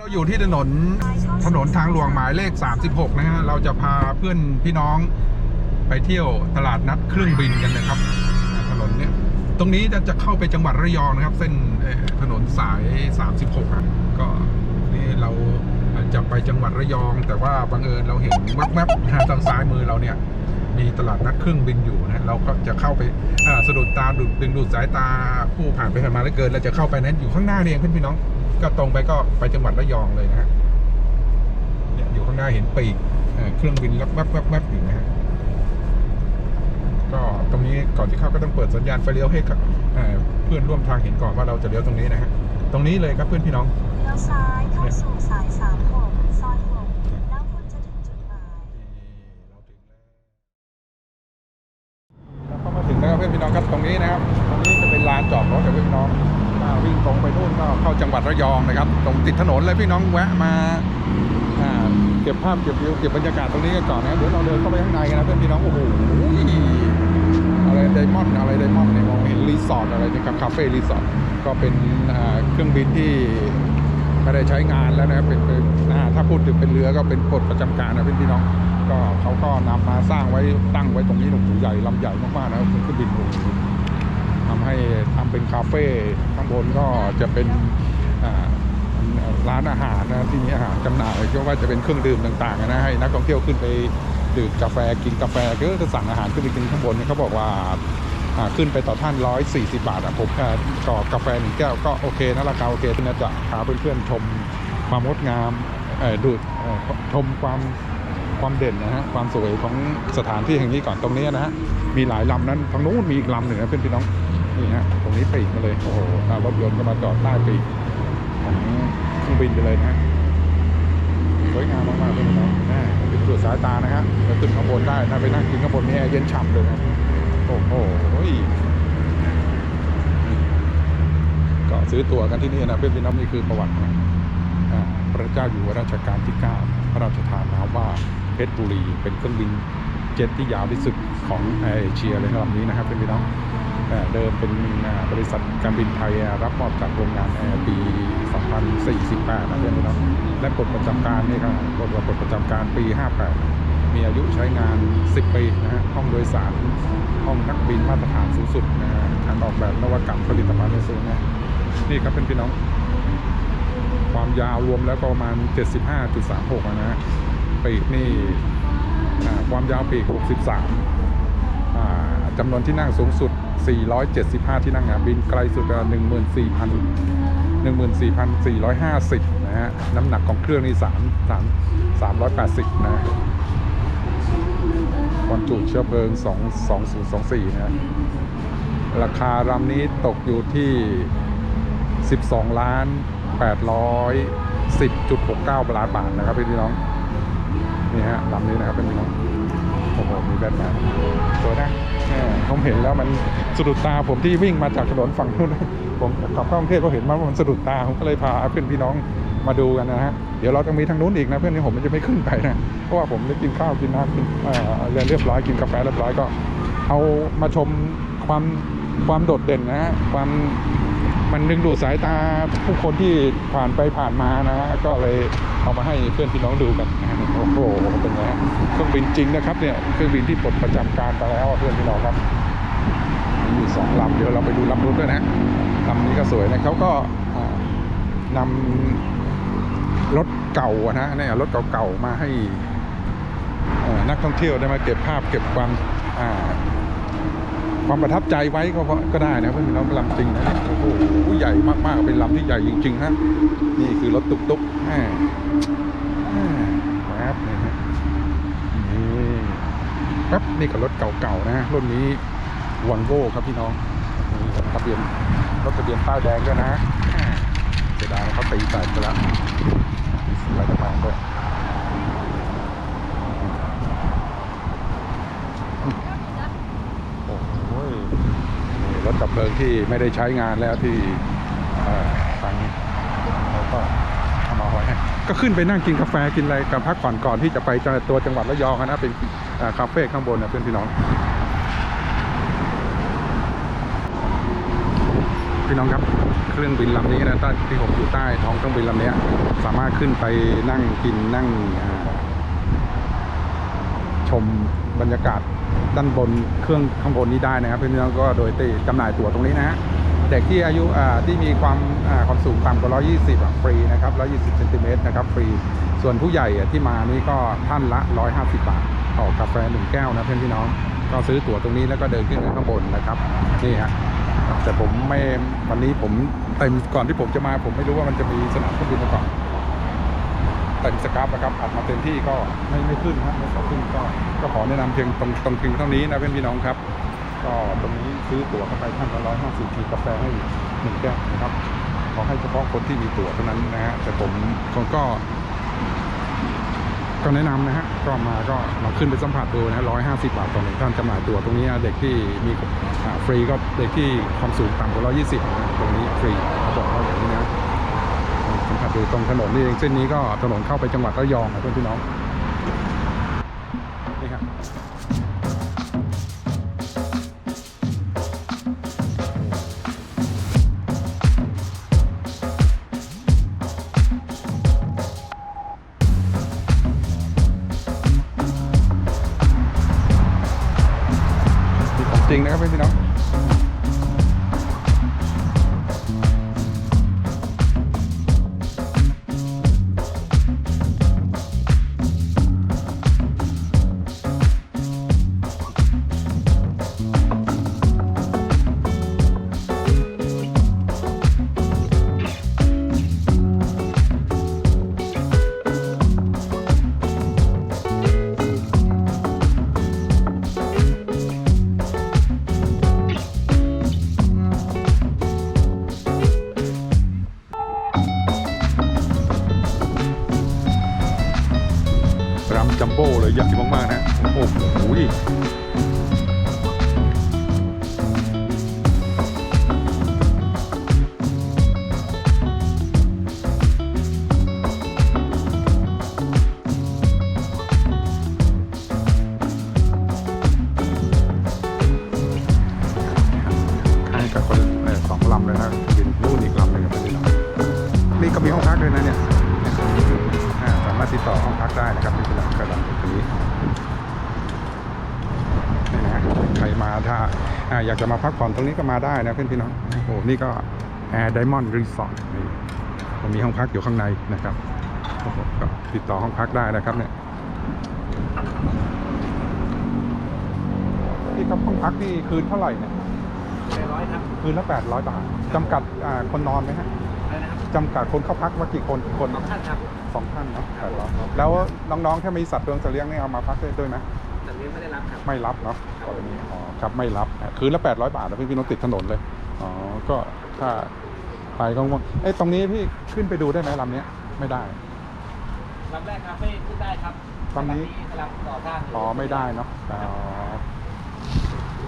เราอยู่ที่ถนนถนนทางหลวงหมายเลข 36 นะฮะ เราจะพาเพื่อนพี่น้องไปเที่ยวตลาดนัดเครื่องบินกันนะครับ ถนนเนี้ยตรงนี้จะจะเข้าไปจังหวัดระยองนะครับ เส้นถนนสาย 36อะก็นี่เราจะไปจังหวัดระยอง แต่ว่าบังเอิญเราเห็นแวบๆทางทางซ้ายมือเราเนี่ย มีตลาดนัดเครื่องบินอยู่นะเราก็จะเข้าไปอ่าสะดุดตาดึงดูดสายตาผู้ผ่านไปผ่านมาแล้วเกินเราจะเข้าไปนั้นอยู่ข้างหน้าเองเพื่อนพี่น้อง ก็ตรงไปก็ไปจังหวัดระยองเลยนะฮะเนี่ยอยู่ข้างหน้าเห็นปีกเครื่องบินลับแวบๆบอยู่นะฮะก็ตรงนี้ก่อนที่เข้าก็ต้องเปิดสัญญาณไฟเลี้ยวให้กับเเพื่อนร่วมทางเห็นก่อนว่าเราจะเลี้ยวตรงนี้นะฮะตรงนี้เลยครับเพื่อนพี่น้องเลี้ยวซ้ายเข้าสู่สาย36ซอย 6 แล้วคุณจะถึงจุดหมาย เราเข้ามาถึงแล้วครับเพื่อนพี่น้องครับตรงนี้นะครับตรงนี้จะเป็นลานจอดรถกับเพื่อนพี่น้องอ่าวิ่งตรงไปนู่นก็ เข้าจังหวัดระยองนะครับ ตรงติดถนนเลยพี่น้องแวะมาเก็บภาพเก็บวิวเก็บบรรยากาศตรงนี้กันก่อนนะเดี๋ยวเราเดินเข้าไปข้างในกันนะเพื่อนพี่น้องโอ้โหอะไรไดมอนด์อะไรไดมอนด์เนี่ยมองเห็นรีสอร์ทอะไรนะครับคาเฟ่รีสอร์ทก็เป็นเครื่องบินที่ไม่ได้ใช้งานแล้วนะครับเป็นนถ้าพูดถึงเป็นเรือก็เป็นปลดประจำการนะเพื่อนพี่น้องก็เขาก็นำมาสร้างไว้ตั้งไว้ตรงนี้หนุ่มใหญ่ลำใหญ่มากๆนะเครื่องบินโอ้โห ทำให้ทำเป็นคาเฟ่ข้างบนก็จะเป็นร้านอาหารนะที่มีอาหารจำหน่ายก็ว่าจะเป็นเครื่องดื่มต่างๆนะให้นักท่องเที่ยวขึ้นไปดื่มกาแฟกินกาแฟก็จะสั่งอาหารขึ้นไปกินข้างบนเขาบอกว่าขึ้นไปต่อท่าน 140 บาทอะผมก็ก็กาแฟหนึ่งแก้วก็โอเคนะราคาโอเคที่น่าจะพาเพื่อนๆชมความงดงามดูดชมความความเด่นนะฮะความสวยของสถานที่แห่งนี้ก่อนตรงนี้นะฮะมีหลายลำนั้นทางนู้นมีอีกลำหนึ่งนะเพื่อนพี่น้อง นี่ฮะตรงนี้ปีกมาเลยโอ้โหอ่ารถยนต์ก็มาจอดใต้ปีกของเครื่องบินไปเลยนะฮะสวยงามมากๆเพื่อนพี่น้องนะเป็นสุดสายตานะฮะจะขึ้นข้างบนได้ถ้าไปนั่งกินข้างบนนี่เย็นฉ่ำเลยนะโอ้โหก็ซื้อตั๋วกันที่นี่นะเพื่อนพี่น้องนี่คือประวัตินะอ่าพระเจ้าอยู่หัวรัชกาลที่ 9 พระราชทานนามว่าเพชรบุรี เป็นเครื่องบินเจ็ตที่ยาวที่สุดของเอเชียเลยลำนี้นะครับเป็นพี่น้อง เดิมเป็นบริษัทการบินไทยรับมอบจากโรงงานปี 2048นะเพื่อนน้องและกฎประจำการนี่ครับกฎว่ากฎประจำการปี 58 มีอายุใช้งาน 10 ปีนะฮะห้องโดยสารห้องนักบินมาตรฐานสูงสุดนะฮะการออกแบบนวัตกรรมผลิตภัณฑ์ในสูงนะนี่ครับเป็นพี่น้อง ความยาวรวมแล้วก็ประมาณ 75.36 นะฮะปีกนี่ความยาวปีก 63อ่าจำนวนที่นั่งสูงสุด 475 ที่นั่งอะบินไกลสุดก็14,000 14,450 นะฮะ น้ำหนักของเครื่องนี่ 3 3 380 นะความจุเชื้อเพลิง 2 2024 นะราคารำนี้ตกอยู่ที่ 12 ล้าน 810.69ล้านบาทนะครับพี่น้อง นี่ฮะลำนี้นะครับพี่น้อง โอ้โหมีแบทแมนสวยนะผมเห็นแล้วมันสะดุดตาผมที่วิ่งมาจากถนนฝั่งนู้นผมขับเข้ากรุงเทพก็เห็นว่ามันสะดุดตาผมก็เลยพาเพื่อนพี่น้องมาดูกันนะฮะเดี๋ยวเราจะมีทางนู้นอีกนะเพื่อนนี่ผมมันจะไม่ขึ้นไปนะเพราะว่าผมได้กินข้าวกินน้ำกินเรียนเรียบร้อยกินกาแฟเรียบร้อยก็ เอามาชมความความโดดเด่นนะฮะความ มันดึงดูดสายตาผู้คนที่ผ่านไปผ่านมานะฮะก็เลยเอามาให้เพื่อนพี่น้องดูกันโอ้โหเป็นไงเครื่องบินจริงนะครับเนี่ยเครื่องบินที่ปลดประจำการไปแล้วเพื่อนพี่น้องครับมีอยู่สองลำเดี๋ยวเราไปดูลำนู้นด้วยนะลำนี้ก็สวยนะเขาก็อ่านำรถเก่านะเนี่ยรถเก่าๆมาให้นักท่องเที่ยวได้มาเก็บภาพเก็บความ ความประทับใจไว้ก็ก็ได้นะเพื่อนน้องลำจริงนะโอ้โหใหญ่มากๆเป็นลำที่ใหญ่จริงๆฮะนี่คือรถตุ๊กๆแหม่แหม่แป๊บนี่ฮะนี่แป๊บนี่ก็รถเก่าๆนะรุ่นนี้วันโวครับพี่น้องนี่ทะเบียนรถทะเบียนป้ายแดงด้วยนะเสียดายเขาตีแตกไปแล้วมีสไลด์แดงด้วย โอ้โหนี่ รถดับเพลิงที่ไม่ได้ใช้งานแล้วที่เอ่อทางเราก็เอามาไว้ให้ก็ขึ้นไปนั่งกินกาแฟกินอะไรกับพักก่อนก่อนที่จะไปจังตัวจังหวัดระยองนะเป็นคาเฟ่ข้างบนนะเพื่อนพี่น้อง พี่น้องครับเครื่องบินลำนี้นะใต้ที่ผมอยู่ใต้ท้องเครื่องบินลำนี้สามารถขึ้นไปนั่งกินนั่งชมบรรยากาศ ด้านบนเครื่องข้างบนนี้ได้นะครับเพี่อน้องก็โดยตีจำหน่ายตั๋วตรงนี้นะฮะเด็กที่อายุที่มีความความสูงต่ำกว่า 120อะฟรีนะครับ 120เซนติเมตรนะครับฟรี ส่วนผู้ใหญ่ที่มานี่ก็ท่านละ 150 บาทต่อกาแฟหนึ่งแก้วนะเพื่อนพี่น้อง ก็ซื้อตั๋วตรงนี้แล้วก็เดินขึ้นไปข้างบนนะครับนี่ฮะแต่ผมไม่วันนี้ผมเต็มก่อนที่ผมจะมาผมไม่รู้ว่ามันจะมีสนามเครื่องบินมาก่อน เต็มสกราฟนะครับอัดมาเต็มที่ก็ไม่ไม่ขึ้นครับไม่ขอขึ้นก็ก็ขอแนะนำเพียงตรงตรงเพียงเท่านี้นะเพื่อนพี่น้องครับ ก็ตรงนี้ซื้อตั๋วเข้าไปท่านละร้อยห้าสิบมีกาแฟให้หนึ่งแก้วนะครับขอให้เฉพาะคนที่มีตั๋วเท่านั้นนะฮะแต่ผมผมก็ ก็แนะนำนะฮะก็มาก็ลองขึ้นไปสัมผัสดูนะร้อยห้าสิบาทต่อหนึ่งท่านจำหน่ายตั๋วตรงนี้เด็กที่มีฟรีก็เด็กที่ความสูงต่ำกว่าร้อยยี่สิบนะตรงนี้ฟรีเขาบอกว่าอย่างนี้นะ สัมผัสดูตรงถนนนี่เองเส้นนี้ก็ถนนเข้าไปจังหวัดระยองนะเพื่อนพี่น้องนี่ครับจริงนะครับเพื่อนพี่น้อง จัมโบ้เลยใหญ่มากๆนะ โอ้โหให้ อ่าอยากจะมาพักผ่อนตรงนี้ก็มาได้นะเพื่อนพี่น้องโอ้โหนี่ก็แอร์ไดมอนด์รีสอร์ทนี่มันมีห้องพักอยู่ข้างในนะครับโอ้โหก็ติดต่อห้องพักได้นะครับเนี่ยนี่ครับห้องพักนี่คืนเท่าไหร่เนี่ยแปดร้อยครับคืนละ800บาทจำกัดอ่าคนนอนไหมฮะอะไรนะครับจำกัดคนเข้าพักว่ากี่คนกี่คนสองท่านครับสองท่านเนาะแปดร้อยแล้วน้องๆถ้ามีสัตว์เลี้ยงสัตว์เลี้ยงนี่เอามาพักได้ด้วยไหม แต่เลี้ยงไม่ได้รับครับไม่รับเนาะกรณีอ๋อครับไม่รับอะคืนละแปดร้อยบาทนะพี่พี่น้องติดถนนเลยอ๋อก็ถ้าไปก็ง่วงเอ้ยตรงนี้พี่ขึ้นไปดูได้ไหมลำเนี้ยไม่ได้ลำแรกครับไม่ขึ้นได้ครับตอนนี้กำลังก่อสร้างยู่อ๋อไม่ได้เนาะอ๋อ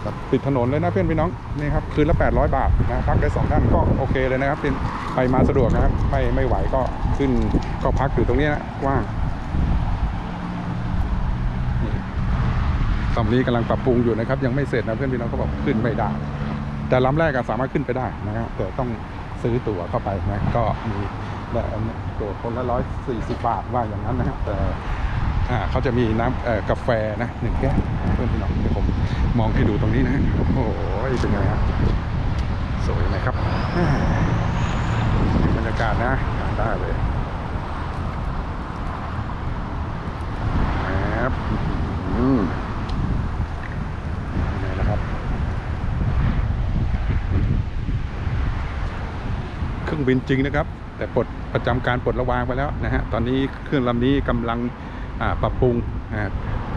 แบบติดถนนเลยนะเพื่อนพี่น้องนี่ครับคืนละ 800 บาทนะพักได้สองท่านก็โอเคเลยนะครับเป็นไปมาสะดวกนะครับไม่ไม่ไหวก็ขึ้นก็พักอยู่ตรงนี้นะกว้าง ลำนี้กำลังปรับปรุงอยู่นะครับ ยังไม่เสร็จนะเพื่อนพี่น้องเขาบอกขึ้นไม่ได้ แต่ลำแรกสามารถขึ้นไปได้นะครับแต่ต้องซื้อตั๋วเข้าไปนะก็มีแบบตั๋วคนละร้อยสี่สิบบาทว่าอย่างนั้นนะครับแต่เขาจะมีน้ำกาแฟนะหนึ่งแก้วเพื่อนพี่น้องเดี๋ยวผมมองให้ดูตรงนี้นะโอ้โหเป็นไงครับสวยไหมครับบรรยากาศนะได้เลยครับอืมยังไงนะครับ เค รื่องบินจริงนะครับ แต่ปลดประจำการปลดระวางไปแล้วนะฮะตอนนี้เครื่องลำนี้กำลังปรับปรุง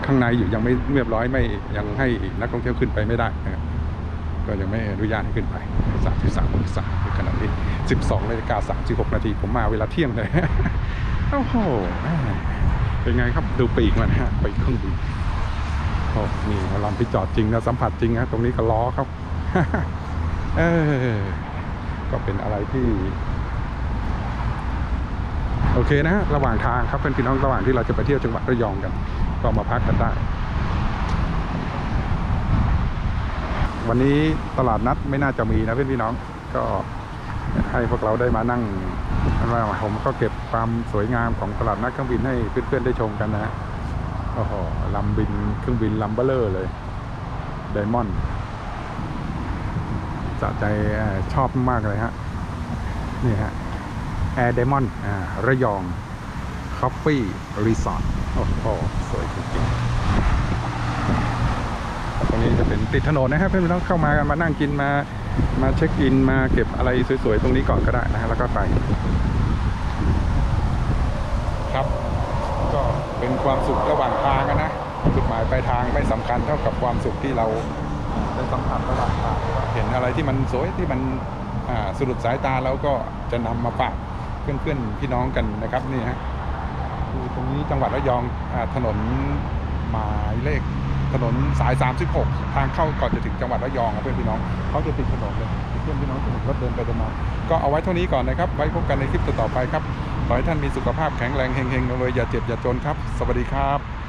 ข้างในอยู่ยังไม่เรียบร้อยไม่ยังให้นักท่องเที่ยวขึ้นไปไม่ได้นะครับก็ยังไม่อนุญาตให้ขึ้นไป33องศาในขณะนี้ 12นาฬิกา36นาทีผมมาเวลาเที่ยงเลยโอ้โหเป็นไงครับดูปีกมันฮะปีกเครื่องบินโอ้นี่ลำที่จอดจริงนะสัมผัสจริงนะตรงนี้ก็ล้อครับ เออ ก็เป็นอะไรที่โอเคนะระหว่างทางครับเป็นพี่น้องระหว่างที่เราจะไปเที่ยวจังหวัดระยองกัน ก็มาพักกันได้ วันนี้ตลาดนัดไม่น่าจะมีนะเพื่อนพี่น้องก็ให้พวกเราได้มานั่งว่าผมก็เก็บความสวยงามของตลาดนัดเครื่องบินให้เพื่อนๆได้ชมกันนะฮะโอ้โหลำบินเครื่องบินลำเบลเลอร์เลยไดมอนด์ สะใจชอบมากเลยฮะ นี่ฮะแอร์ไดมอนอ่าระยองคอฟฟี่รีสอร์ทโอ้โหสวยจริงๆตรงนี้จะเป็นติดถนนนะครับเพื่อนๆต้องเข้ามากันมานั่งกินมามาเช็คอินมาเก็บอะไรสวยๆ ตรงนี้ก่อนก็ได้นะฮะแล้วก็ไป ครับ ก็เป็นความสุขระหว่างทางนะจุดหมายปลายทางไม่สำคัญเท่ากับความสุขที่เรา ได้สัมผัสระหว่างทางเห็นอะไรที่มันสวยที่มันสะดุดสายตาแล้วก็จะนำมาฝากเพื่อนๆพี่น้องกันนะครับนี่ฮะคือตรงนี้จังหวัดระยองอถนนหมายเลขถนนสาย 36 ทางเข้าก่อนจะถึงจังหวัดระยองเพื่อนพี่น้องเขาจะติดถนนเลยเพื่อนพี่น้องจะเห็นรถเดินไปเดินมาก็เอาไว้เท่านี้ก่อนนะครับ ไว้พบกันในคลิปต่อๆไปครับขอให้ท่านมีสุขภาพแข็งแรงเฮงๆรวยอย่าเจ็บอย่าจนครับ สวัสดีครับ